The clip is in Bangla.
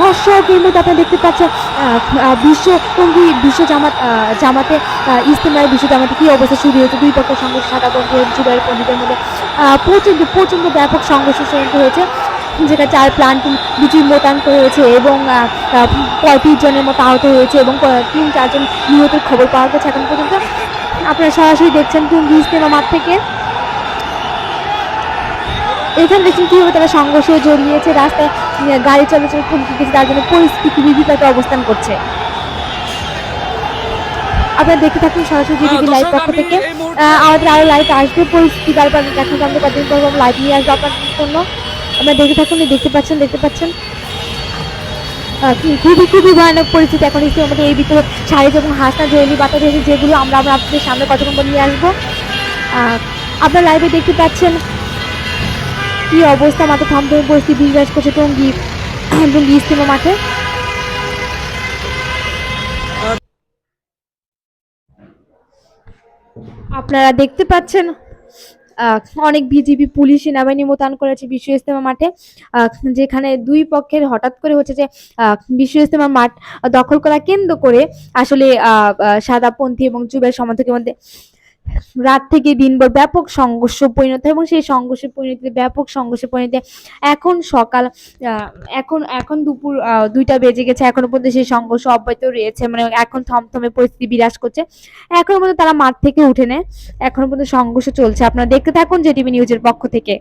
দর্শকের মধ্যে আপনারা দেখতে পাচ্ছেন বিশ্ব টঙ্গী বিশ্ব জামাত জামাতে ইস্তেমায় বিশ্ব জামাতে কী অবস্থা শুরু হয়েছে? দুই পক্ষের সঙ্গে সাদা বন্ধু জুবাইর পন্ডিতের মধ্যে। প্রচণ্ড প্রচণ্ড ব্যাপক সংঘর্ষ শুরু হয়েছে যেটা চার প্লান্টিং বিচি মোতায়েন হয়েছে এবং পঁয়ত্রিশ জনের মতো আহত হয়েছে এবং তিন চারজন নিহতের খবর পাওয়া গেছে এখন পর্যন্ত। আপনারা সরাসরি দেখছেন টুঙ্গি ইস্তেমা মাঠ থেকে। এখানে দেখছেন কীভাবে তারা সংঘর্ষে জড়িয়েছে, রাস্তায় গাড়ি চলাচল থমকে গেছে তার জন্য পরিস্থিতি বিভীপাতে অবস্থান করছে। আপনারা দেখতে থাকুন সরাসরি জিটিভি লাইভ পক্ষ থেকে। আমাদের আরও লাইভ আসবে। পরিস্থিতি তারপর এখন আমরা কদিন পর লাইভ নিয়ে আসব আপনাদের জন্য। আপনারা দেখতে থাকুন দেখতে পাচ্ছেন দেখতে পাচ্ছেন। খুবই খুবই ভয়ানক পরিস্থিতি এখন ইস্তেমার মধ্যে এই ভিতরে শাড়ি এবং হাসনা জয়েলি বাতা জয়েলি যেগুলো আমরা আমরা আপনাদের সামনে কতক্ষণ নিয়ে আসব। আহ, আপনারা লাইভে দেখতে পাচ্ছেন কি অবস্থা? মাঠে থমথমে পরিস্থিতি বিরাজ করছে টঙ্গী। টঙ্গী ইস্তেমা মাঠে। আপনারা দেখতে পাচ্ছেন অনেক বিজিবি পুলিশ সেনাবাহিনী মোতায়েন করেছে বিশ্ব ইস্তেমা মাঠে যেখানে দুই পক্ষের হঠাৎ করে হচ্ছে যে বিশ্ব ইস্তেমা মাঠ দখল করা কেন্দ্র করে আসলে সাদাপন্থী এবং যুবের সমর্থকের মধ্যে রাত থেকে দিনভর ব্যাপক সংঘর্ষ পরিণত এবং সেই সংঘর্ষের পরিণতিতে ব্যাপক সংঘর্ষের পরিণতি এখন সকাল এখন এখন দুপুর দুইটা বেজে গেছে। এখনও পর্যন্ত সেই সংঘর্ষ অব্যাহত রয়েছে। মানে এখন থমথমে পরিস্থিতি বিরাজ করছে। এখনও পর্যন্ত তারা মাঠ থেকে উঠে নেয়। এখনও পর্যন্ত সংঘর্ষ চলছে। আপনারা দেখতে থাকুন জেটিভি নিউজের পক্ষ থেকে।